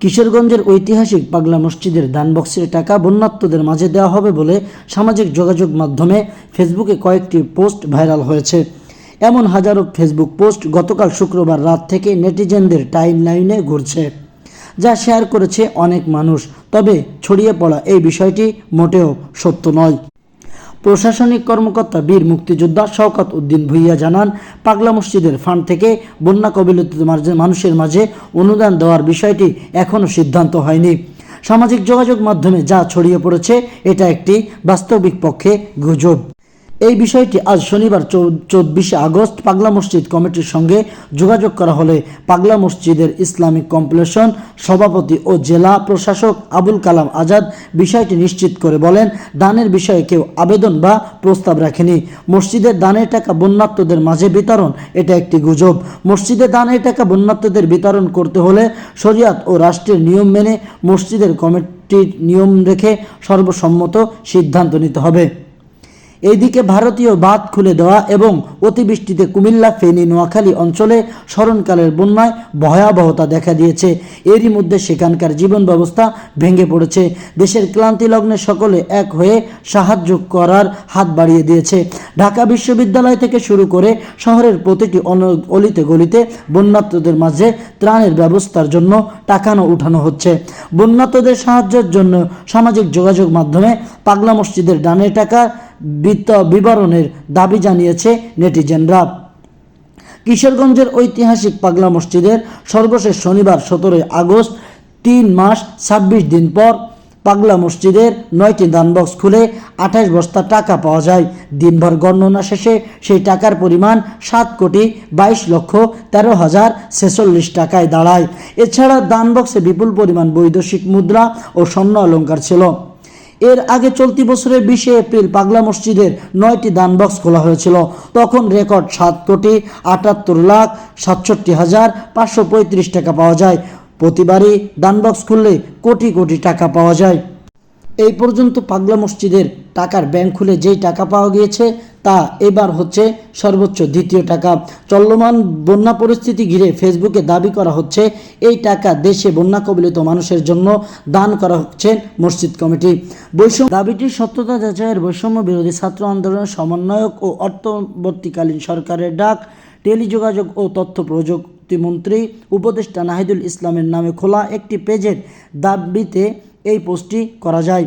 কিশোরগঞ্জের ঐতিহাসিক পাগলা মসজিদের দান বক্সের টাকা বন্যাত্মদের মাঝে দেওয়া হবে বলে সামাজিক যোগাযোগ মাধ্যমে ফেসবুকে কয়েকটি পোস্ট ভাইরাল হয়েছে। এমন হাজারো ফেসবুক পোস্ট গতকাল শুক্রবার রাত থেকে নেটিজেনদের টাইম লাইনে ঘুরছে, যা শেয়ার করেছে অনেক মানুষ। তবে ছড়িয়ে পড়া এই বিষয়টি মোটেও সত্য নয়। প্রশাসনিক কর্মকর্তা বীর মুক্তিযোদ্ধা শওকত উদ্দিন ভুইয়া জানান, পাগলা মসজিদের ফান্ড থেকে বন্যা কবলিত মানুষের মাঝে অনুদান দেওয়ার বিষয়টি এখনও সিদ্ধান্ত হয়নি। সামাজিক যোগাযোগ মাধ্যমে যা ছড়িয়ে পড়েছে, এটা একটি বাস্তবিক পক্ষে গুজব। এই বিষয়টি আজ শনিবার চব্বিশে আগস্ট পাগলা মসজিদ কমিটির সঙ্গে যোগাযোগ করা হলে পাগলা মসজিদের ইসলামিক কম্পিলেশন সভাপতি ও জেলা প্রশাসক আবুল কালাম আজাদ বিষয়টি নিশ্চিত করে বলেন, দানের বিষয়ে কেউ আবেদন বা প্রস্তাব রাখেনি। মসজিদের দানের টাকা বন্যাত্মদের মাঝে বিতরণ, এটা একটি গুজব। মসজিদে দানের টাকা বন্যাত্মদের বিতরণ করতে হলে শরিয়াত ও রাষ্ট্রের নিয়ম মেনে মসজিদের কমিটির নিয়ম রেখে সর্বসম্মত সিদ্ধান্ত নিতে হবে। এইদিকে ভারতীয় বাঁধ খুলে দেওয়া এবং অতিবৃষ্টিতে কুমিল্লা, ফেনী, নোয়াখালী অঞ্চলে স্মরণকালের বন্যায় ভয়াবহতা দেখা দিয়েছে। এরই মধ্যে সেখানকার জীবন ব্যবস্থা ভেঙে পড়েছে। দেশের ক্লান্তি লগ্নে সকলে এক হয়ে সাহায্য করার হাত বাড়িয়ে দিয়েছে। ঢাকা বিশ্ববিদ্যালয় থেকে শুরু করে শহরের প্রতিটি অলিতে গলিতে বন্যাত্মদের মাঝে ত্রাণের ব্যবস্থার জন্য টাকানো উঠানো হচ্ছে। বন্যাত্মদের সাহায্যের জন্য সামাজিক যোগাযোগ মাধ্যমে পাগলা মসজিদের ডানের টাকা বিত্ত বিবরণের দাবি জানিয়েছে নেটিজেনরা। কিশোরগঞ্জের ঐতিহাসিক পাগলা মসজিদের সর্বশেষ শনিবার সতেরোই আগস্ট তিন মাস ছাব্বিশ দিন পর পাগলা মসজিদের নয়টি দানবক্স খুলে আঠাশ বস্তা টাকা পাওয়া যায়। দিনভর গণনা শেষে সেই টাকার পরিমাণ সাত কোটি বাইশ লক্ষ তেরো হাজার ছেচল্লিশ টাকায় দাঁড়ায়। এছাড়া দানবক্সে বিপুল পরিমাণ বৈদেশিক মুদ্রা ও স্বর্ণ অলঙ্কার ছিল। এর আগে চলতি বছরের বিশে এপ্রিল পাগলা মসজিদের নয়টি দান বক্স খোলা হয়েছিল। তখন রেকর্ড সাত কোটি আটাত্তর লাখ সাতষট্টি হাজার পাঁচশো পঁয়ত্রিশ টাকা পাওয়া যায়। প্রতিবারই দান বক্স খুললে কোটি কোটি টাকা পাওয়া যায়। এই পর্যন্ত পাগলা মসজিদের টাকার ব্যাংক খুলে যেই টাকা পাওয়া গিয়েছে তা এবার হচ্ছে সর্বোচ্চ দ্বিতীয় টাকা। চলমান বন্যা পরিস্থিতি ঘিরে ফেসবুকে দাবি করা হচ্ছে, এই টাকা দেশে বন্যা কবলিত মানুষের জন্য দান করা হচ্ছে মসজিদ কমিটি। বৈষম্য দাবিটির সত্যতা যাচাইয়ের বৈষম্য বিরোধী ছাত্র আন্দোলনের সমন্বয়ক ও অর্থবর্তীকালীন সরকারের ডাক, টেলিযোগাযোগ ও তথ্য প্রযুক্তিমন্ত্রী উপদেষ্টা নাহিদুল ইসলামের নামে খোলা একটি পেজের দাবিতে এই পোস্টটি করা যায়।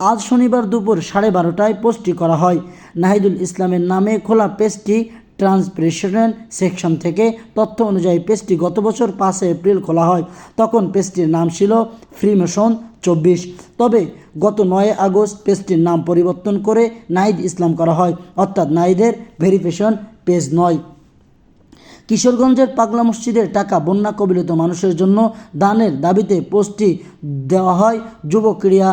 আজ শনিবার দুপুর সাড়ে বারোটায় পোস্টটি করা হয়। নাহিদুল ইসলামের নামে খোলা পেজটি ট্রান্সপ্রেশনাল সেকশন থেকে তথ্য অনুযায়ী পেজটি গত বছর পাঁচে এপ্রিল খোলা হয়। তখন পেজটির নাম ছিল ফ্রিমেশন চব্বিশ। তবে গত নয় আগস্ট পেজটির নাম পরিবর্তন করে নাইদ ইসলাম করা হয়, অর্থাৎ নাইদের ভেরিফিকেশন পেজ নয়। কিশোরগঞ্জের পাগলা মসজিদের টাকা বন্যা কবলিত মানুষের জন্য দানের দাবিতে পোস্টটি দেওয়া হয় যুব ক্রীড়া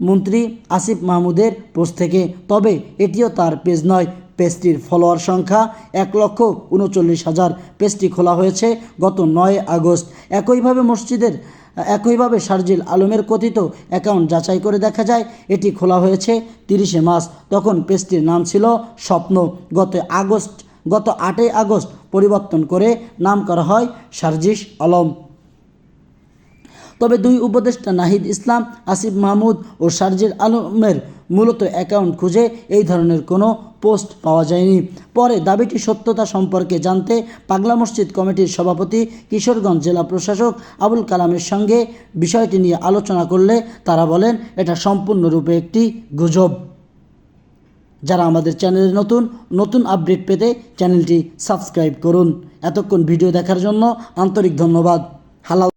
মন্ত্রী আসিফ মাহমুদের পোস্ট থেকে। তবে এটিও তার পেজ নয়, পেজটির ফলোয়ার সংখ্যা এক লক্ষ উনচল্লিশ হাজার। পেজটি খোলা হয়েছে গত নয় আগস্ট। একইভাবে মসজিদের, একইভাবে শারজিল আলমের কথিত অ্যাকাউন্ট যাচাই করে দেখা যায়, এটি খোলা হয়েছে তিরিশে মার্চ। তখন পেজটির নাম ছিল স্বপ্ন। গত আগস্ট, গত আটই আগস্ট পরিবর্তন করে নাম করা হয় সার্জিস আলম। তবে দুই উপদেষ্টা নাহিদ ইসলাম, আসিফ মাহমুদ ও শারজির আলমের মূলত অ্যাকাউন্ট খুঁজে এই ধরনের কোনো পোস্ট পাওয়া যায়নি। পরে দাবিটি সত্যতা সম্পর্কে জানতে পাগলা মসজিদ কমিটির সভাপতি, কিশোরগঞ্জ জেলা প্রশাসক আবুল কালামের সঙ্গে বিষয়টি নিয়ে আলোচনা করলে তারা বলেন, এটা সম্পূর্ণরূপে একটি গুজব। যারা আমাদের চ্যানেলে নতুন নতুন আপডেট পেতে চ্যানেলটি সাবস্ক্রাইব করুন। এতক্ষণ ভিডিও দেখার জন্য আন্তরিক ধন্যবাদ। হালাল